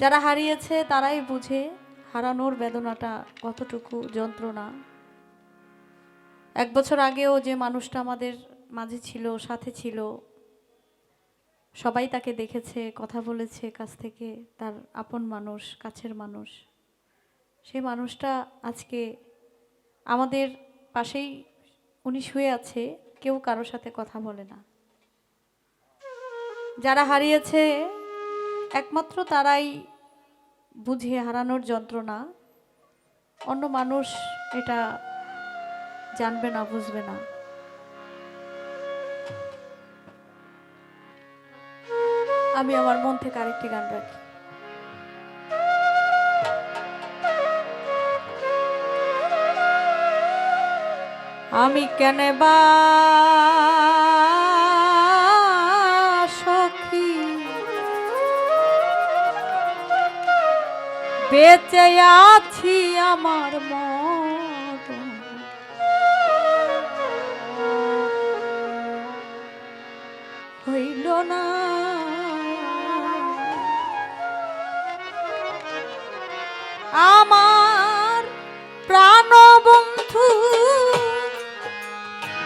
যারা হারিয়েছে তারাই বুঝে হারানোর বেদনাটা কতটুকু যন্ত্রণা। এক বছর আগেও যে মানুষটা আমাদের মাঝে ছিল, সাথে ছিল, সবাই তাকে দেখেছে, কথা বলেছে, কাছ থেকে তার আপন মানুষ, কাছের মানুষ। সেই মানুষটা আজকে আমাদের পাশেই উনি শুয়ে আছে, কেউ কারোর সাথে কথা বলে না। যারা হারিয়েছে একমাত্র তারাই বুঝে হারানোর যন্ত্রণা। অন্য মানুষ এটা জানবে না, বুঝবে না। আমি আমার মন থেকে আরেকটি গান রাখি। আমি কেন বা বেঁচে আছি আমার মন হইল না। আমার প্রাণ বন্ধু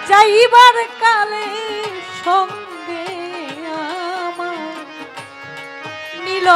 যাইবার কালে সঙ্গে আমার নিল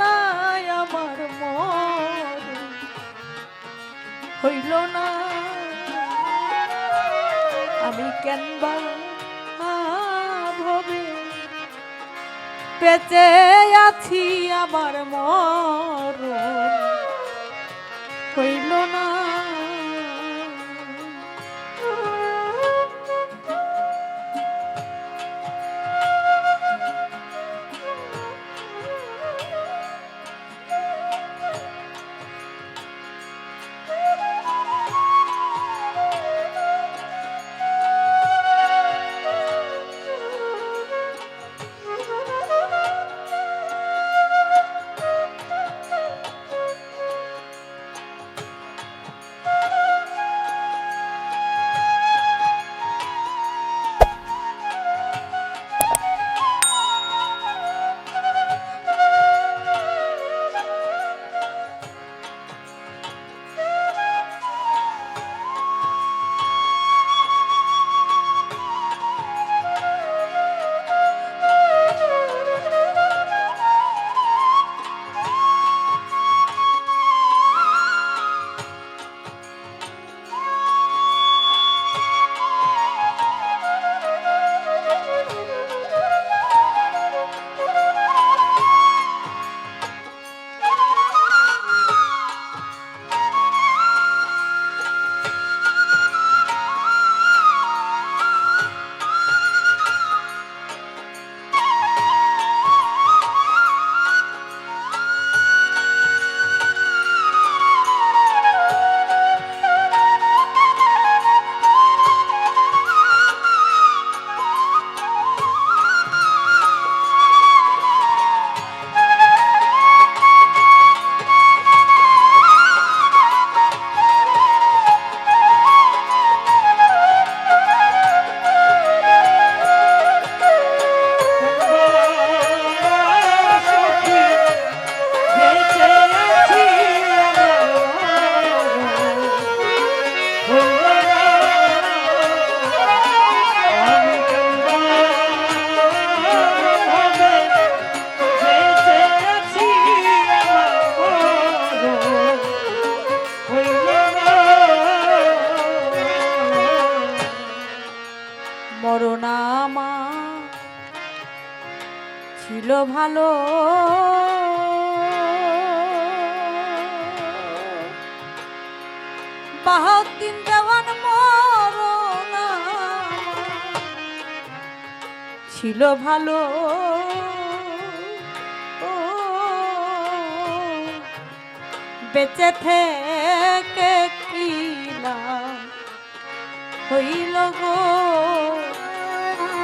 না আমার মন হইল না। আমি কেন ভবে পেতে আছি আমার মর হইল না। ভালো। বাহাউদ্দিন দেওয়ান মরনা ছিল ভালো। বেঁচে থেকে কি লাভ হইল গো?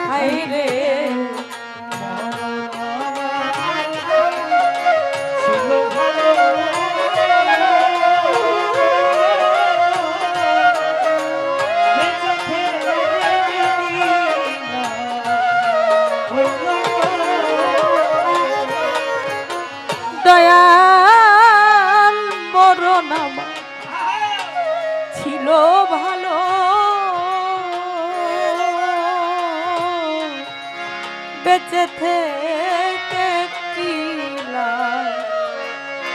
হাই রে। থেকে কি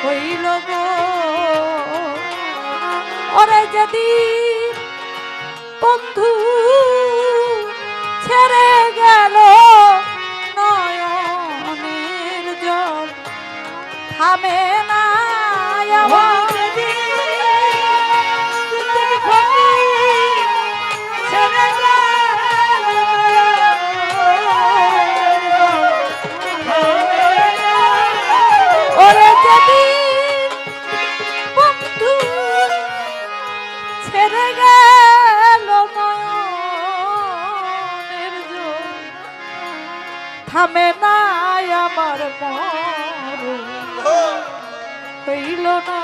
হইল ওরে যদি বন্ধু থামে না আমার মর। হইল না।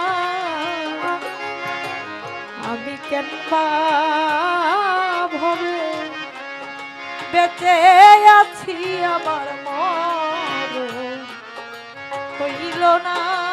আমি কেন ভাবে বেঁচে আছি আমার মর। হইল না।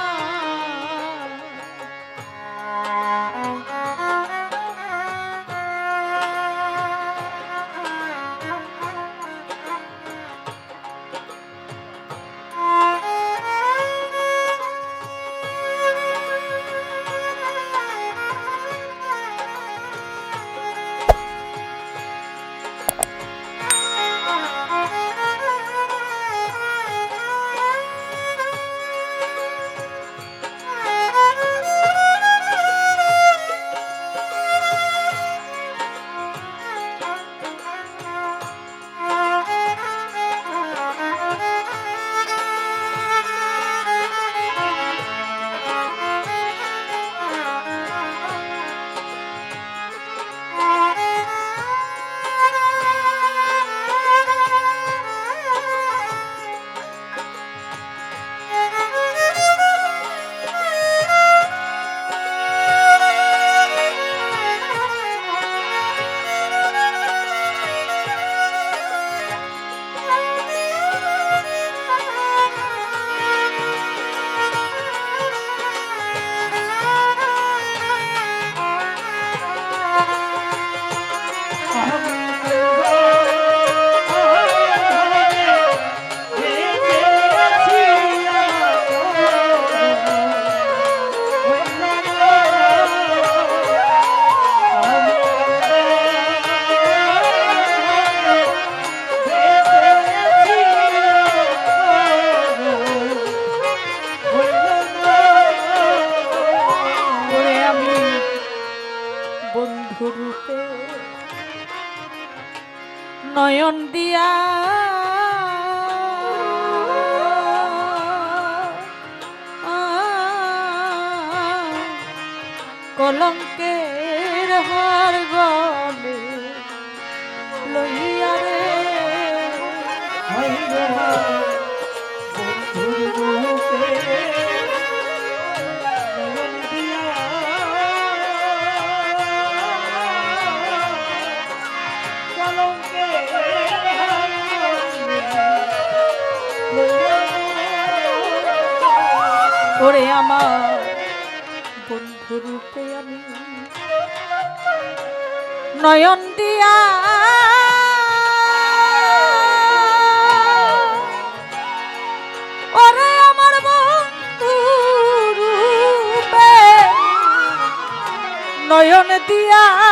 দিয়া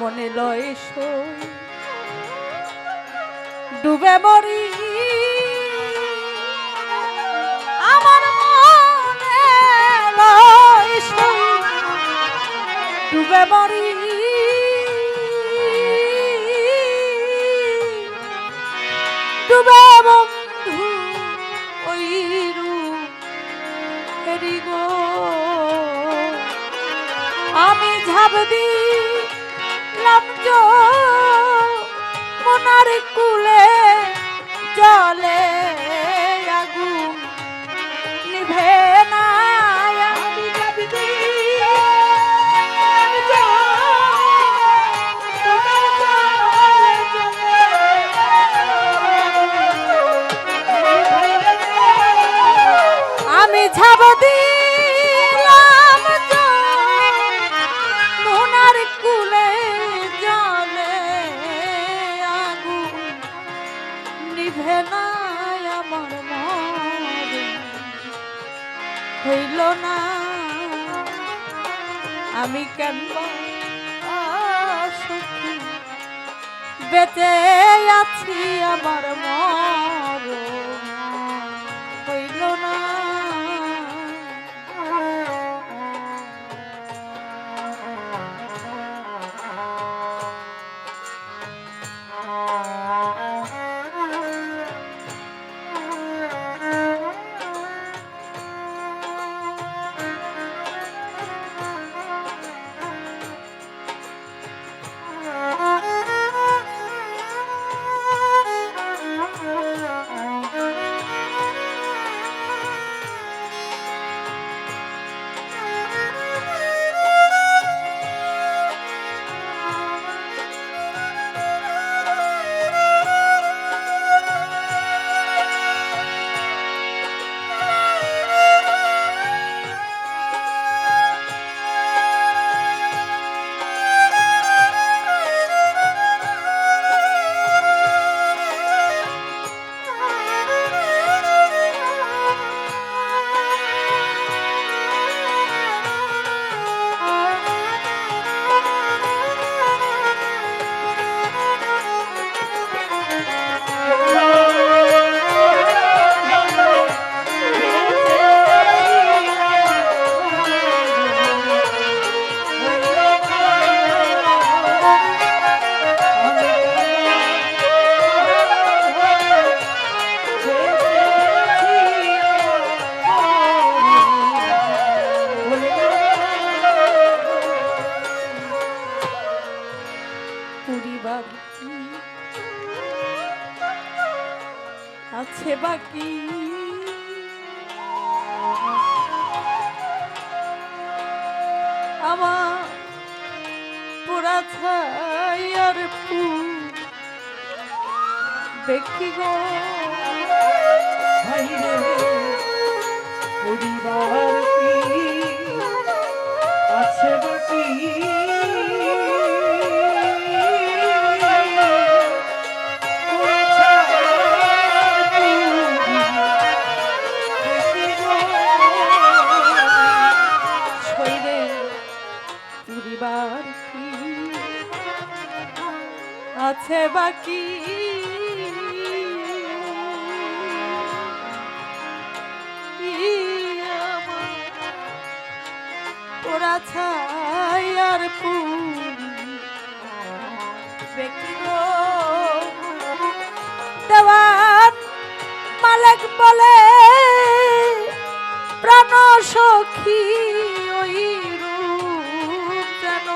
মনে লয় ডুবে মরি। আমার মনে লয় ডুবে মরি। ডুবে বন্ধু ওই গো। আমি ঝাঁপ জো মনার কুলে জলে আমি কেন বেঁচে আছি আমার মর আমার পুরা ছায়ার পু দেখি গো। পরিবার আছে বাকি? আছে বাকি। তোরা ছাই আর দেওয়ান মালিক বলে প্রাণ সখী ওই রূপ যেন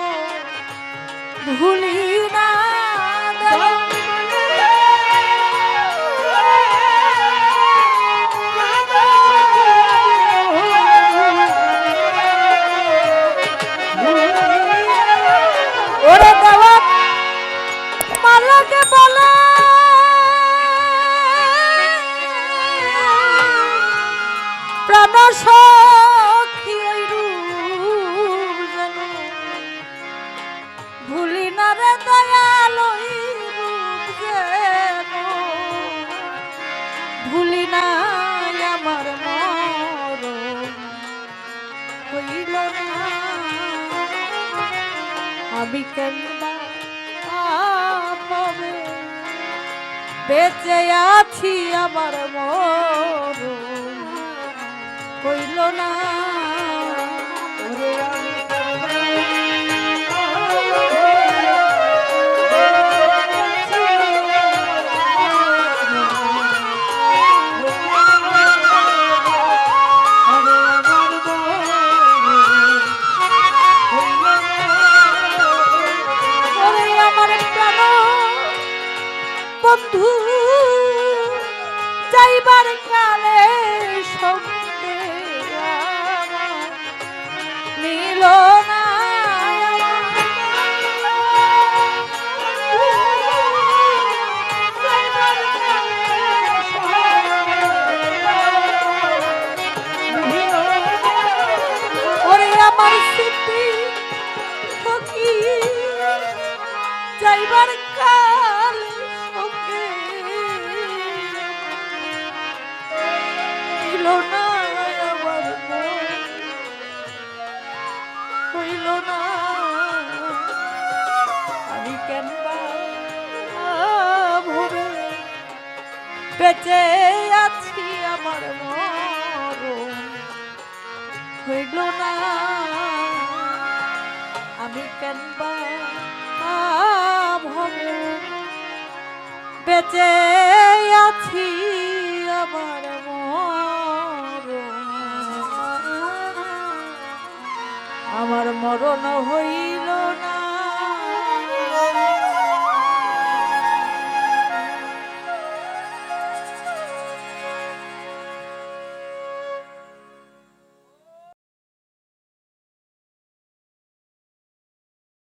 ভুলি আছি আমার মর কইল না